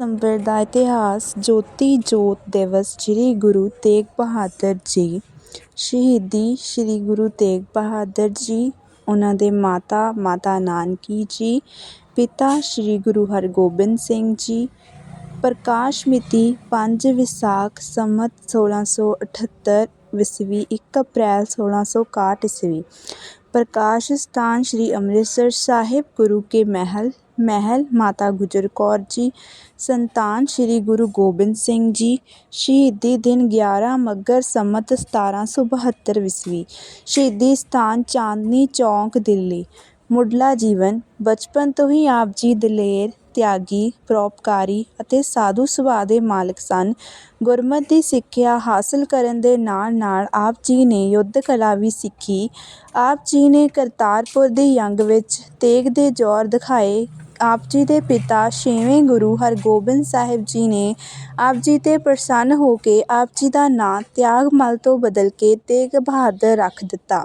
ਦਸੰਬਰ ਦਾ ਇਤਿਹਾਸ ਜੋਤੀ ਜੋਤ ਦਿਵਸ ਸ੍ਰੀ ਗੁਰੂ ਤੇਗ ਬਹਾਦਰ ਜੀ। ਸ਼ਹੀਦੀ ਸ੍ਰੀ ਗੁਰੂ ਤੇਗ ਬਹਾਦਰ ਜੀ, ਉਹਨਾਂ ਦੇ ਮਾਤਾ ਮਾਤਾ ਨਾਨਕੀ ਜੀ, ਪਿਤਾ ਸ੍ਰੀ ਗੁਰੂ ਹਰਗੋਬਿੰਦ ਸਿੰਘ ਜੀ। ਪ੍ਰਕਾਸ਼ ਮਿਤੀ ਪੰਜ ਵਿਸਾਖ ਸੰਮਤ ਸੋਲ੍ਹਾਂ ਸੌ ਅਠੱਤਰ ਈਸਵੀ, ਇੱਕ ਅਪ੍ਰੈਲ ਸੋਲ੍ਹਾਂ ਸੌ ਇਕਾਹਠ ਈਸਵੀ। ਪ੍ਰਕਾਸ਼ ਸਥਾਨ ਸ੍ਰੀ ਅੰਮ੍ਰਿਤਸਰ ਸਾਹਿਬ ਗੁਰੂ ਕੇ ਮਹਿਲ ਮਹਿਲ, ਮਾਤਾ ਗੁਜਰ ਕੌਰ ਜੀ, ਸੰਤਾਨ ਸ੍ਰੀ ਗੁਰੂ ਗੋਬਿੰਦ ਸਿੰਘ ਜੀ, ਸ਼ਹੀਦੀ ਦਿਨ ਗਿਆਰਾਂ ਮੱਘਰ ਸੰਮਤ ਸਤਾਰਾਂ ਸੌ ਬਹੱਤਰ ਈਸਵੀ, ਸ਼ਹੀਦੀ ਸਥਾਨ ਚਾਂਦਨੀ ਚੌਂਕ, ਦਿੱਲੀ। ਮੁੱਢਲਾ ਜੀਵਨ, ਬਚਪਨ ਤੋਂ ਹੀ ਆਪ ਜੀ ਦਲੇਰ, ਤਿਆਗੀ ਪਰਉਪਕਾਰੀ ਅਤੇ ਸਾਧੂ ਸੁਭਾਅ ਦੇ ਮਾਲਕ ਸਨ। ਗੁਰਮਤਿ ਦੀ ਸਿੱਖਿਆ ਹਾਸਲ ਕਰਨ ਦੇ ਨਾਲ ਨਾਲ ਆਪ ਜੀ ਨੇ ਯੁੱਧ ਕਲਾ ਵੀ ਸਿੱਖੀ। ਆਪ ਜੀ ਨੇ ਕਰਤਾਰਪੁਰ ਦੀ ਜੰਗ ਵਿੱਚ ਤੇਗ ਦੇ ਜੌਹਰ ਦਿਖਾਏ ਆਪ ਜੀ ਦੇ ਪਿਤਾ ਛੇਵੇਂ ਗੁਰੂ ਹਰਗੋਬਿੰਦ ਸਾਹਿਬ ਜੀ ਨੇ ਆਪ ਜੀ 'ਤੇ ਪ੍ਰਸੰਨ ਹੋ ਕੇ ਆਪ ਜੀ ਦਾ ਨਾਂ ਤਿਆਗਮੱਲ ਤੋਂ ਬਦਲ ਕੇ ਤੇਗ ਬਹਾਦਰ ਰੱਖ ਦਿੱਤਾ।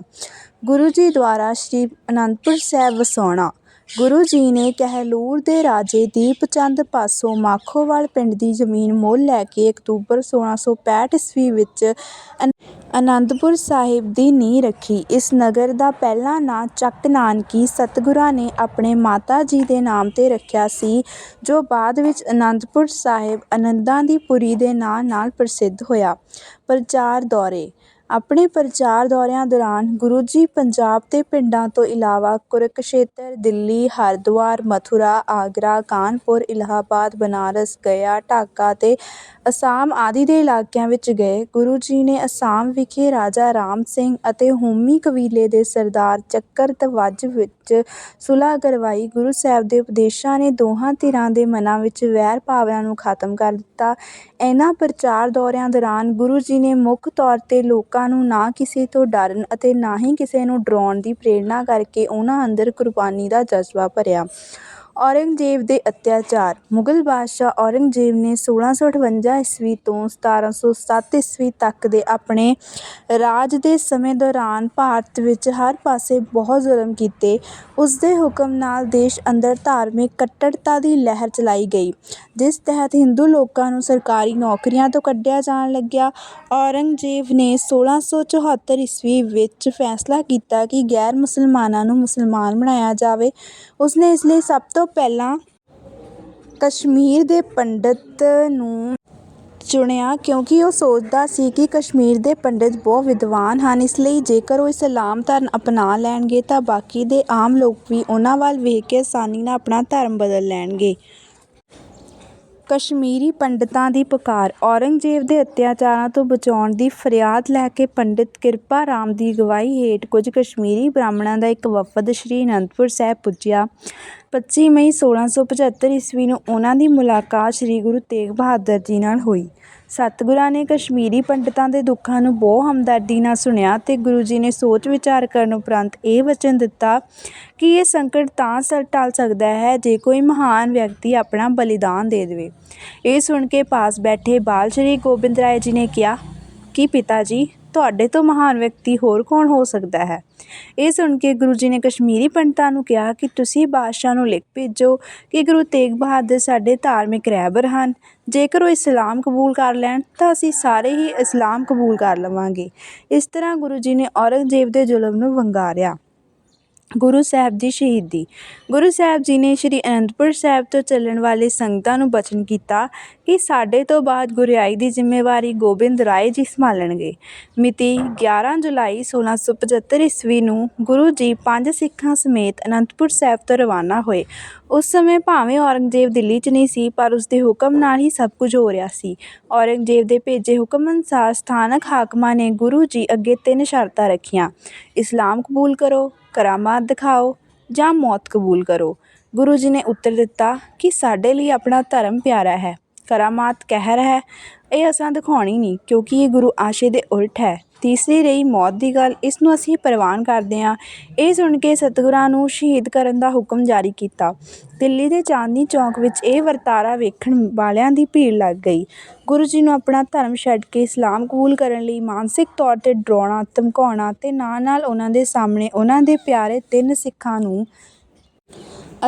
ਗੁਰੂ ਜੀ ਦੁਆਰਾ ਸ੍ਰੀ ਅਨੰਦਪੁਰ ਸਾਹਿਬ ਵਸਾਉਣਾ। ਗੁਰੂ ਜੀ ਨੇ ਕਹਿਲੂਰ ਦੇ ਰਾਜੇ ਦੀਪ ਚੰਦ ਪਾਸੋਂ ਮਾਖੋਵਾਲ ਪਿੰਡ ਦੀ ਜ਼ਮੀਨ ਮੁੱਲ ਲੈ ਕੇ ਅਕਤੂਬਰ 1665 ਈਸਵੀ ਵਿੱਚ ਅਨੰਦਪੁਰ ਸਾਹਿਬ ਦੀ ਨੀਂਹ ਰੱਖੀ। ਇਸ ਨਗਰ ਦਾ ਪਹਿਲਾ ਨਾਂ ਚੱਕ ਨਾਨਕੀ ਸਤਿਗੁਰਾਂ ਨੇ ਆਪਣੇ ਮਾਤਾ ਜੀ ਦੇ ਨਾਮ 'ਤੇ ਰੱਖਿਆ ਸੀ, ਜੋ ਬਾਅਦ ਵਿੱਚ ਅਨੰਦਪੁਰ ਸਾਹਿਬ ਆਨੰਦਾਂ ਦੀ ਪੁਰੀ ਦੇ ਨਾਂ ਨਾਲ ਪ੍ਰਸਿੱਧ ਹੋਇਆ। ਪ੍ਰਚਾਰ ਦੌਰੇ। ਆਪਣੇ ਪ੍ਰਚਾਰ ਦੌਰਿਆਂ ਦੌਰਾਨ ਗੁਰੂ ਜੀ ਪੰਜਾਬ ਦੇ ਪਿੰਡਾਂ ਤੋਂ ਇਲਾਵਾ ਕੁਰੂਕਸ਼ੇਤਰ, ਦਿੱਲੀ, ਹਰਿਦੁਆਰ, ਮਥੁਰਾ, ਆਗਰਾ, ਕਾਨਪੁਰ, ਇਲਾਹਾਬਾਦ, ਬਨਾਰਸ ਗਇਆ ਢਾਕਾ ਅਤੇ ਅਸਾਮ ਆਦਿ ਦੇ ਇਲਾਕਿਆਂ ਵਿੱਚ ਗਏ। ਗੁਰੂ ਜੀ ਨੇ ਅਸਾਮ ਵਿਖੇ ਰਾਜਾ ਰਾਮ ਸਿੰਘ ਅਤੇ ਹੋਮੀ ਕਬੀਲੇ ਦੇ ਸਰਦਾਰ ਚੱਕਰ ਧਵਜ ਵਿੱਚ ਸੁਲ੍ਹਾ ਕਰਵਾਈ। ਗੁਰੂ ਸਾਹਿਬ ਦੇ ਉਪਦੇਸ਼ਾਂ ਨੇ ਦੋਹਾਂ ਧਿਰਾਂ ਦੇ ਮਨਾਂ ਵਿੱਚ ਵੈਰ ਭਾਵਨਾ ਨੂੰ ਖਤਮ ਕਰ ਦਿੱਤਾ। ਇਹਨਾਂ ਪ੍ਰਚਾਰ ਦੌਰਿਆਂ ਦੌਰਾਨ ਗੁਰੂ ਜੀ ਨੇ ਮੁੱਖ ਤੌਰ 'ਤੇ ਲੋਕਾਂ ਨੂੰ ਨਾ ਕਿਸੇ ਤੋਂ ਡਰਨ ਅਤੇ ਨਾ ਹੀ ਕਿਸੇ ਨੂੰ ਡਰਾਉਣ ਦੀ ਪ੍ਰੇਰਨਾ ਕਰਕੇ ਉਹਨਾਂ ਅੰਦਰ ਕੁਰਬਾਨੀ ਦਾ ਜਜ਼ਬਾ ਭਰਿਆ। ਔਰੰਗਜ਼ੇਬ ਦੇ ਅਤਿਆਚਾਰ। ਮੁਗਲ ਬਾਦਸ਼ਾਹ ਔਰੰਗਜ਼ੇਬ ਨੇ 1658 ਈਸਵੀ ਤੋਂ 1707 ਈਸਵੀ ਤੱਕ ਦੇ ਆਪਣੇ ਰਾਜ ਦੇ ਸਮੇਂ ਦੌਰਾਨ ਭਾਰਤ ਵਿੱਚ ਹਰ ਪਾਸੇ ਬਹੁਤ ਜ਼ੁਲਮ ਕੀਤੇ। ਉਸ ਦੇ ਹੁਕਮ ਨਾਲ ਦੇਸ਼ ਅੰਦਰ ਧਾਰਮਿਕ ਕੱਟੜਤਾ ਦੀ ਲਹਿਰ ਚਲਾਈ ਗਈ, ਜਿਸ ਤਹਿਤ ਹਿੰਦੂ ਲੋਕਾਂ ਨੂੰ ਸਰਕਾਰੀ ਨੌਕਰੀਆਂ ਤੋਂ ਕੱਢਿਆ ਜਾਣ ਲੱਗਿਆ। ਔਰੰਗਜ਼ੇਬ ਨੇ 1674 ਈਸਵੀ ਵਿੱਚ ਫੈਸਲਾ ਕੀਤਾ ਕਿ ਗੈਰ ਮੁਸਲਮਾਨਾਂ ਨੂੰ ਮੁਸਲਮਾਨ ਬਣਾਇਆ ਜਾਵੇ। ਉਸਨੇ ਇਸ ਲਈ ਸਭ ਤੋਂ ਪਹਿਲਾਂ ਕਸ਼ਮੀਰ ਦੇ ਪੰਡਤ ਨੂੰ ਚੁਣਿਆ ਕਿਉਂਕਿ ਉਹ ਸੋਚਦਾ ਸੀ ਕਿ ਕਸ਼ਮੀਰ ਦੇ ਪੰਡਿਤ ਬਹੁਤ ਵਿਦਵਾਨ ਹਨ, ਇਸ ਲਈ ਜੇਕਰ ਉਹ ਇਸਲਾਮ ਧਰਮ ਅਪਣਾ ਲੈਣਗੇ ਤਾਂ ਬਾਕੀ ਦੇ ਆਮ ਲੋਕ ਵੀ ਉਹਨਾਂ ਵੱਲ ਵੇਖ ਕੇ ਆਸਾਨੀ ਨਾਲ ਆਪਣਾ ਧਰਮ ਬਦਲ ਲੈਣਗੇ। ਕਸ਼ਮੀਰੀ ਪੰਡਤਾਂ ਦੀ ਪੁਕਾਰ, ਔਰੰਗਜ਼ੇਬ ਦੇ ਅਤਿਆਚਾਰਾਂ ਤੋਂ ਬਚਾਉਣ ਦੀ ਫਰਿਆਦ ਲੈ ਕੇ ਪੰਡਿਤ ਕਿਰਪਾ ਰਾਮ ਦੀ ਅਗਵਾਈ ਹੇਠ ਕੁਝ ਕਸ਼ਮੀਰੀ ਬ੍ਰਾਹਮਣਾਂ ਦਾ ਇੱਕ ਵਫਦ ਸ੍ਰੀ ਅਨੰਦਪੁਰ ਸਾਹਿਬ ਪੁੱਜਿਆ। 25 ਮਈ 1675 ਈਸਵੀ ਨੂੰ ਉਹਨਾਂ ਦੀ ਮੁਲਾਕਾਤ ਸ੍ਰੀ ਗੁਰੂ ਤੇਗ ਬਹਾਦਰ ਜੀ ਨਾਲ ਹੋਈ। ਸਤਿਗੁਰਾਂ ਨੇ ਕਸ਼ਮੀਰੀ ਪੰਡਤਾਂ ਦੇ ਦੁੱਖਾਂ ਨੂੰ ਬਹੁਤ ਹਮਦਰਦੀ ਨਾਲ ਸੁਣਿਆ ਅਤੇ ਗੁਰੂ ਜੀ ਨੇ ਸੋਚ ਵਿਚਾਰ ਕਰਨ ਉਪਰੰਤ ਇਹ ਵਚਨ ਦਿੱਤਾ ਕਿ ਇਹ ਸੰਕਟ ਤਾਂ ਸ ਟਲ ਸਕਦਾ ਹੈ ਜੇ ਕੋਈ ਮਹਾਨ ਵਿਅਕਤੀ ਆਪਣਾ ਬਲੀਦਾਨ ਦੇ ਦੇਵੇ। ਇਹ ਸੁਣ ਕੇ ਪਾਸ ਬੈਠੇ ਬਾਲ ਸ਼੍ਰੀ ਗੋਬਿੰਦ ਰਾਏ ਜੀ ਨੇ ਕਿਹਾ, ਕਿ ਪਿਤਾ ਜੀ? ਤੁਹਾਡੇ ਤੋਂ ਮਹਾਨ ਵਿਅਕਤੀ ਹੋਰ ਕੌਣ ਹੋ ਸਕਦਾ ਹੈ? ਇਹ ਸੁਣ ਕੇ ਗੁਰੂ ਜੀ ਨੇ ਕਸ਼ਮੀਰੀ ਪੰਡਤਾਂ ਨੂੰ ਕਿਹਾ ਕਿ ਤੁਸੀਂ ਬਾਦਸ਼ਾਹ ਨੂੰ ਲਿਖ ਭੇਜੋ ਕਿ ਗੁਰੂ ਤੇਗ ਬਹਾਦਰ ਸਾਡੇ ਧਾਰਮਿਕ ਰਹਿਬਰ ਹਨ। ਜੇਕਰ ਉਹ ਇਸਲਾਮ ਕਬੂਲ ਕਰ ਲੈਣ, ਤਾਂ ਅਸੀਂ ਸਾਰੇ ਹੀ ਇਸਲਾਮ ਕਬੂਲ ਕਰ ਲਵਾਂਗੇ। ਇਸ ਤਰ੍ਹਾਂ ਗੁਰੂ ਜੀ ਨੇ ਔਰੰਗਜ਼ੇਬ ਦੇ ਜ਼ੁਲਮ ਨੂੰ ਵੰਗਾਰਿਆ। ਗੁਰੂ ਸਾਹਿਬ ਦੀ ਸ਼ਹੀਦੀ। ਗੁਰੂ ਸਾਹਿਬ ਜੀ ਨੇ ਸ੍ਰੀ ਅਨੰਦਪੁਰ ਸਾਹਿਬ ਤੋਂ ਚੱਲਣ ਵਾਲੇ ਸੰਗਤਾਂ ਨੂੰ ਬਚਨ ਕੀਤਾ ਕਿ ਸਾਡੇ ਤੋਂ ਬਾਅਦ ਗੁਰਿਆਈ ਦੀ ਜ਼ਿੰਮੇਵਾਰੀ ਗੋਬਿੰਦ ਰਾਏ ਜੀ ਸੰਭਾਲਣਗੇ। ਮਿਤੀ 11 ਜੁਲਾਈ 1675 ਈਸਵੀ ਨੂੰ ਗੁਰੂ ਜੀ ਪੰਜ ਸਿੱਖਾਂ ਸਮੇਤ ਅਨੰਦਪੁਰ ਸਾਹਿਬ ਤੋਂ ਰਵਾਨਾ ਹੋਏ। ਉਸ ਸਮੇਂ ਭਾਵੇਂ ਔਰੰਗਜ਼ੇਬ ਦਿੱਲੀ 'ਚ ਨਹੀਂ ਸੀ, ਪਰ ਉਸ ਦੇ ਹੁਕਮ ਨਾਲ ਹੀ ਸਭ ਕੁਝ ਹੋ ਰਿਹਾ ਸੀ। ਔਰੰਗਜ਼ੇਬ ਦੇ ਭੇਜੇ ਹੁਕਮ ਅਨੁਸਾਰ ਸਥਾਨਕ ਹਾਕਮਾਂ ਨੇ ਗੁਰੂ ਜੀ ਅੱਗੇ ਤਿੰਨ ਸ਼ਰਤਾਂ ਰੱਖੀਆਂ। ਇਸਲਾਮ ਕਬੂਲ ਕਰੋ ਕਰਾਮਾਤ ਦਿਖਾਓ ਜਾਂ ਮੌਤ ਕਬੂਲ ਕਰੋ। ਗੁਰੂ ਜੀ ਨੇ ਉੱਤਰ ਦਿੱਤਾ ਕਿ ਸਾਡੇ ਲਈ ਆਪਣਾ ਧਰਮ ਪਿਆਰਾ ਹੈ। ਕਰਾਮਾਤ ਕਹਿਰ ਹੈ। ਇਹ ਅਸਾਂ ਦਿਖਾਉਣੀ ਨਹੀਂ, ਕਿਉਂਕਿ ਇਹ ਗੁਰੂ ਆਸ਼ੇ ਦੇ ਉਲਟ ਹੈ। ਤੀਸਰੀ ਰਹੀ ਮੌਤ ਦੀ ਗੱਲ, ਇਸ ਨੂੰ ਅਸੀਂ ਪ੍ਰਵਾਨ ਕਰਦੇ ਹਾਂ। ਇਹ ਸੁਣ ਕੇ ਸਤਿਗੁਰਾਂ ਨੂੰ ਸ਼ਹੀਦ ਕਰਨ ਦਾ ਹੁਕਮ ਜਾਰੀ ਕੀਤਾ। ਦਿੱਲੀ ਦੇ ਚਾਂਦਨੀ ਚੌਂਕ ਵਿੱਚ ਇਹ ਵਰਤਾਰਾ ਵੇਖਣ ਵਾਲਿਆਂ ਦੀ ਭੀੜ ਲੱਗ ਗਈ। ਗੁਰੂ ਜੀ ਨੂੰ ਆਪਣਾ ਧਰਮ ਛੱਡ ਕੇ ਇਸਲਾਮ ਕਬੂਲ ਕਰਨ ਲਈ ਮਾਨਸਿਕ ਤੌਰ 'ਤੇ ਡਰਾਉਣਾ, ਧਮਕਾਉਣਾ ਅਤੇ ਨਾਲ ਨਾਲ ਉਹਨਾਂ ਦੇ ਸਾਹਮਣੇ ਉਹਨਾਂ ਦੇ ਪਿਆਰੇ ਤਿੰਨ ਸਿੱਖਾਂ ਨੂੰ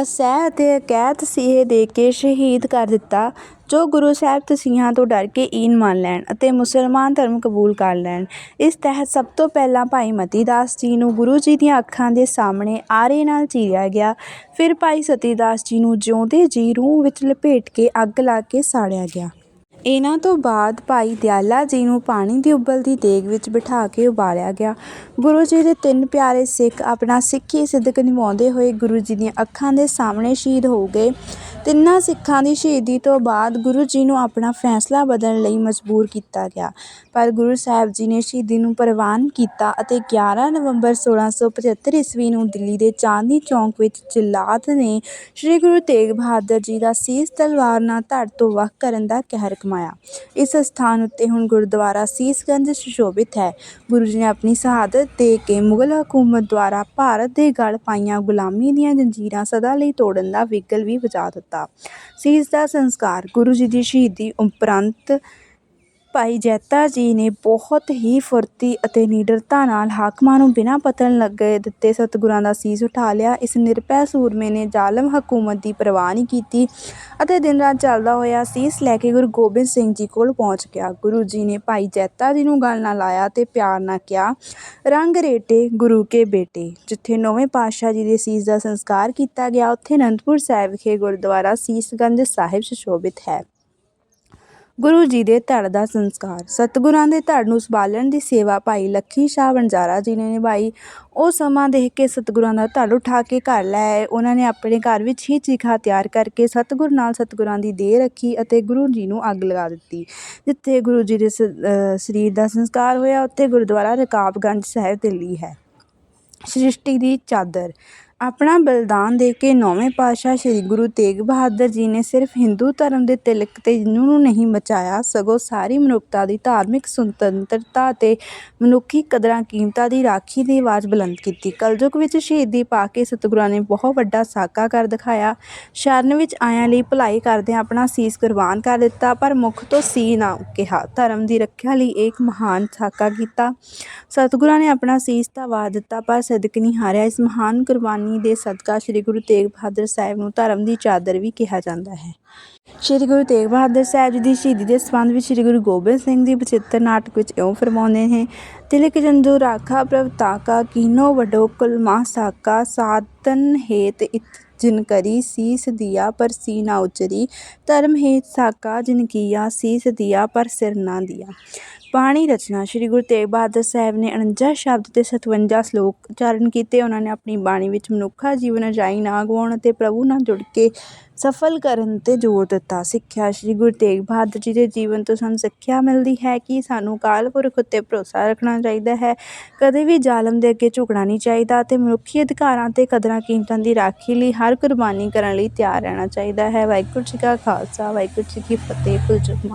ਅਸਹਿ ਅਤੇ ਅਕੈਤ ਸੀਹੇ ਦੇ ਕੇ ਸ਼ਹੀਦ ਕਰ ਦਿੱਤਾ, ਜੋ ਗੁਰੂ ਸਾਹਿਬ ਤਸੀਹਾਂ ਤੋਂ ਡਰ ਕੇ ਈਨ ਮੰਨ ਲੈਣ ਅਤੇ ਮੁਸਲਮਾਨ ਧਰਮ ਕਬੂਲ ਕਰ ਲੈਣ। ਇਸ ਤਹਿਤ ਸਭ ਤੋਂ ਪਹਿਲਾਂ ਭਾਈ ਮਤੀ ਦਾਸ ਜੀ ਨੂੰ ਗੁਰੂ ਜੀ ਦੀਆਂ ਅੱਖਾਂ ਦੇ ਸਾਹਮਣੇ ਆਰੇ ਨਾਲ ਚੀਰਿਆ ਗਿਆ। ਫਿਰ ਭਾਈ ਸਤੀ ਦਾਸ ਜੀ ਨੂੰ ਜਿਉਂਦੇ ਜੀ ਰੂਹ ਵਿੱਚ ਲਪੇਟ ਕੇ ਅੱਗ ਲਾ ਕੇ ਸਾੜਿਆ ਗਿਆ। ਇਹਨਾਂ ਤੋਂ ਬਾਅਦ ਭਾਈ ਦਿਆਲਾ ਜੀ ਨੂੰ ਪਾਣੀ ਦੀ ਉਬਲਦੀ ਦੇਗ ਵਿੱਚ ਬਿਠਾ ਕੇ ਉਬਾਲਿਆ ਗਿਆ। ਗੁਰੂ ਜੀ ਦੇ ਤਿੰਨ ਪਿਆਰੇ ਸਿੱਖ ਆਪਣਾ ਸਿੱਖੀ ਸਿੱਧਕ ਨਿਭਾਉਂਦੇ ਹੋਏ ਗੁਰੂ ਜੀ ਦੀਆਂ ਅੱਖਾਂ ਦੇ ਸਾਹਮਣੇ ਸ਼ਹੀਦ ਹੋ ਗਏ। ਤਿੰਨਾਂ ਸਿੱਖਾਂ ਦੀ ਸ਼ਹੀਦੀ ਤੋਂ ਬਾਅਦ ਗੁਰੂ ਜੀ ਨੂੰ ਆਪਣਾ ਫੈਸਲਾ ਬਦਲਣ ਲਈ ਮਜਬੂਰ ਕੀਤਾ ਗਿਆ। ਪਰ ਗੁਰੂ ਸਾਹਿਬ ਜੀ ਨੇ ਸ਼ਹੀਦੀ ਨੂੰ ਪ੍ਰਵਾਨ ਕੀਤਾ ਅਤੇ 11 ਨਵੰਬਰ 1675 ਈਸਵੀ ਨੂੰ ਦਿੱਲੀ ਦੇ ਚਾਂਦਨੀ ਚੌਂਕ ਵਿੱਚ ਜੱਲਾਦ ਨੇ ਸ੍ਰੀ ਗੁਰੂ ਤੇਗ ਬਹਾਦਰ ਜੀ ਦਾ ਸੀਸ ਤਲਵਾਰ ਨਾਲ ਧੜ ਤੋਂ ਵੱਖ ਕਰਨ ਦਾ ਕਹਿਰ ਕਮਾਇਆ। ਇਸ ਸਥਾਨ ਉੱਤੇ ਹੁਣ ਗੁਰਦੁਆਰਾ ਸੀਸਗੰਜ ਸੁਸ਼ੋਭਿਤ ਹੈ। ਗੁਰੂ ਜੀ ਨੇ ਆਪਣੀ ਸ਼ਹਾਦਤ ਦੇ ਕੇ ਮੁਗਲ ਹਕੂਮਤ ਦੁਆਰਾ ਭਾਰਤ ਦੇ ਗਲ ਪਾਈਆਂ ਗੁਲਾਮੀ ਦੀਆਂ ਜੰਜੀਰਾਂ ਸਦਾ ਲਈ ਤੋੜਨ ਦਾ ਵਿਗਲ ਵੀ ਵਜਾ ਦਿੱਤਾ। ਸੀਸ ਦਾ ਸੰਸਕਾਰ ਗੁਰੂ ਜੀ ਦੀ ਸ਼ਹੀਦੀ ਉਪਰੰਤ ਭਾਈ ਜੈਤਾ ਜੀ ਨੇ ਬਹੁਤ ਹੀ ਫੁਰਤੀ ਅਤੇ ਨਿਡਰਤਾ ਨਾਲ ਹਾਕਮਾਂ ਨੂੰ ਬਿਨਾਂ ਪਤਨ ਲੱਗੇ ਦਿੱਤੇ ਸਤਿਗੁਰਾਂ ਦਾ ਸੀਸ ਉਠਾ ਲਿਆ। ਇਸ ਨਿਰਭੈ ਸੂਰਮੇ ਨੇ ਜ਼ਾਲਮ ਹਕੂਮਤ ਦੀ ਪਰਵਾਹ ਨਹੀਂ ਕੀਤੀ ਅਤੇ ਦਿਨ ਰਾਤ ਚੱਲਦਾ ਹੋਇਆ ਸੀਸ ਲੈ ਕੇ ਗੁਰੂ ਗੋਬਿੰਦ ਸਿੰਘ ਜੀ ਕੋਲ ਪਹੁੰਚ ਗਿਆ। ਗੁਰੂ ਜੀ ਨੇ ਭਾਈ ਜੈਤਾ ਜੀ ਨੂੰ ਗਲ ਨਾਲ ਲਾਇਆ ਅਤੇ ਪਿਆਰ ਨਾਲ ਕਿਹਾ, ਰੰਗ ਰੇਟੇ ਗੁਰੂ ਕੇ ਬੇਟੇ। ਜਿੱਥੇ ਨੌਵੇਂ ਪਾਤਸ਼ਾਹ ਜੀ ਦੇ ਸੀਸ ਦਾ ਸੰਸਕਾਰ ਕੀਤਾ ਗਿਆ, ਉੱਥੇ ਅਨੰਦਪੁਰ ਸਾਹਿਬ ਵਿਖੇ ਗੁਰਦੁਆਰਾ ਸੀਸਗੰਜ ਸਾਹਿਬ ਸੁਸ਼ੋਭਿਤ ਹੈ। ਗੁਰੂ ਜੀ ਦੇ ਧੜ ਦਾ ਸੰਸਕਾਰ। ਸਤਿਗੁਰਾਂ ਦੇ ਧੜ ਨੂੰ ਸੰਭਾਲਣ ਦੀ ਸੇਵਾ ਭਾਈ ਲੱਖੀ ਸ਼ਾਹ ਵਣਜਾਰਾ ਜੀ ਨੇ ਨਿਭਾਈ। ਉਹ ਸਮਾਂ ਦੇਖ ਕੇ ਸਤਿਗੁਰਾਂ ਦਾ ਧੜ ਉਠਾ ਕੇ ਘਰ ਲੈ ਆਏ। ਉਹਨਾਂ ਨੇ ਆਪਣੇ ਘਰ ਵਿੱਚ ਹੀ ਚੀਖਾ ਤਿਆਰ ਕਰਕੇ ਸਤਿਗੁਰ ਨਾਲ ਸਤਿਗੁਰਾਂ ਦੀ ਦੇਹ ਰੱਖੀ ਅਤੇ ਗੁਰੂ ਜੀ ਨੂੰ ਅੱਗ ਲਗਾ ਦਿੱਤੀ। ਜਿੱਥੇ ਗੁਰੂ ਜੀ ਦੇ ਸਰੀਰ ਦਾ ਸੰਸਕਾਰ ਹੋਇਆ, ਉੱਥੇ ਗੁਰਦੁਆਰਾ ਰਕਾਬਗੰਜ ਸਾਹਿਬ ਦਿੱਲੀ ਹੈ। ਸ੍ਰਿਸ਼ਟੀ ਦੀ ਚਾਦਰ। ਆਪਣਾ ਬਲੀਦਾਨ ਦੇ ਕੇ ਨੌਵੇਂ ਪਾਤਸ਼ਾਹ ਸ੍ਰੀ ਗੁਰੂ ਤੇਗ ਬਹਾਦਰ ਜੀ ਨੇ ਸਿਰਫ ਹਿੰਦੂ ਧਰਮ ਦੇ ਤਿਲਕ ਅਤੇ ਜਿਹਨੂੰ ਨੂੰ ਨਹੀਂ ਬਚਾਇਆ, ਸਗੋਂ ਸਾਰੀ ਮਨੁੱਖਤਾ ਦੀ ਧਾਰਮਿਕ ਸੁਤੰਤਰਤਾ ਅਤੇ ਮਨੁੱਖੀ ਕਦਰਾਂ ਕੀਮਤਾਂ ਦੀ ਰਾਖੀ ਦੀ ਆਵਾਜ਼ ਬੁਲੰਦ ਕੀਤੀ। ਕਲਯੁੱਗ ਵਿੱਚ ਸ਼ਹੀਦੀ ਪਾ ਕੇ ਸਤਿਗੁਰਾਂ ਨੇ ਬਹੁਤ ਵੱਡਾ ਸਾਕਾ ਕਰ ਦਿਖਾਇਆ। ਸ਼ਰਨ ਵਿੱਚ ਆਇਆਂ ਲਈ ਭਲਾਈ ਕਰਦਿਆਂ ਆਪਣਾ ਸੀਸ ਕੁਰਬਾਨ ਕਰ ਦਿੱਤਾ, ਪਰ ਮੁਖ ਤੋਂ ਸੀ ਨਾ ਕਿਹਾ। ਧਰਮ ਦੀ ਰੱਖਿਆ ਲਈ ਇੱਕ ਮਹਾਨ ਸਾਕਾ ਕੀਤਾ। ਸਤਿਗੁਰਾਂ ਨੇ ਆਪਣਾ ਸੀਸ ਤਾਂ ਵਾਰ ਦਿੱਤਾ, ਪਰ ਸਦਕ ਨਹੀਂ ਹਾਰਿਆ। ਇਸ ਮਹਾਨ ਕੁਰਬਾਨੀ ਦੇ ਸਦਕਾ ਸ੍ਰੀ ਗੁਰੂ ਤੇਗ ਬਹਾਦਰ ਸਾਹਿਬ ਨੂੰ ਧਰਮ ਦੀ ਚਾਦਰ ਵੀ ਕਿਹਾ ਜਾਂਦਾ ਹੈ। ਸ੍ਰੀ ਗੁਰੂ ਤੇਗ ਬਹਾਦਰ ਸਾਹਿਬ ਜੀ ਦੀ ਸ਼ਹੀਦੀ ਦੇ ਸੰਬੰਧ ਵਿੱਚ ਸ੍ਰੀ ਗੁਰੂ ਗੋਬਿੰਦ ਸਿੰਘ ਜੀ ਬਚਿੱਤਰ ਨਾਟਕ ਵਿੱਚ ਇਉਂ ਫਰਮਾਉਂਦੇ ਨੇ, ਤਿਲਕ ਜੰਦੂ ਰਾਖਾ ਪ੍ਰਵਤਾਕਾ ਕੀਨੋ ਵਡੋ ਕੁਲ ਸਾਕਾ ਸਾਤਨ ਹੇਤ ਇਤ ਜਿਨ ਕਰੀ ਸੀਸ ਦਿਆ ਪਰ ਸੀ ਨਾ ਉਚਰੀ, ਧਰਮ ਹੇਤ ਸਾਕਾ ਜਿਨ ਕੀਆ ਸੀਸ ਦਿਆ ਪਰ ਸਿਰ ਨਾ ਦਿਆ। ਬਾਣੀ ਰਚਨਾ ਸ੍ਰੀ ਗੁਰੂ ਤੇਗ ਬਹਾਦਰ ਸਾਹਿਬ ਨੇ 49 ਸ਼ਬਦ ਅਤੇ ਸਤਵੰਜਾ ਸ਼ਲੋਕ ਉਚਾਰਨ ਕੀਤੇ। ਉਹਨਾਂ ਨੇ ਆਪਣੀ ਬਾਣੀ ਵਿੱਚ ਮਨੁੱਖਾ ਜੀਵਨ ਅਜਾਈ ਨਾ ਗਵਾਉਣ ਅਤੇ ਪ੍ਰਭੂ ਨਾਲ ਜੁੜ ਕੇ ਸਫਲ ਕਰਨ ਤੇ ਜ਼ੋਰ ਦਿੱਤਾ। ਸਿੱਖਿਆ ਸ੍ਰੀ ਗੁਰੂ ਤੇਗ ਬਹਾਦਰ ਜੀ ਦੇ ਜੀਵਨ ਤੋਂ ਸਾਨੂੰ ਸਿੱਖਿਆ ਮਿਲਦੀ ਹੈ ਕਿ ਸਾਨੂੰ ਅਕਾਲ ਪੁਰਖ ਉੱਤੇ ਭਰੋਸਾ ਰੱਖਣਾ ਚਾਹੀਦਾ ਹੈ। ਕਦੇ ਵੀ ਜ਼ਾਲਮ ਦੇ ਅੱਗੇ ਝੁਕਣਾ ਨਹੀਂ ਚਾਹੀਦਾ ਅਤੇ ਮਨੁੱਖੀ ਅਧਿਕਾਰਾਂ ਤੇ ਕਦਰਾਂ ਕੀਮਤਾਂ ਦੀ ਰਾਖੀ ਲਈ ਹਰ ਕੁਰਬਾਨੀ ਕਰਨ ਲਈ ਤਿਆਰ ਰਹਿਣਾ ਚਾਹੀਦਾ ਹੈ। ਵਾਹਿਗੁਰੂ ਜੀ ਕਾ ਖਾਲਸਾ, ਵਾਹਿਗੁਰੂ ਜੀ ਕੀ ਫਤਿਹ ਕੁਲਚੁਕ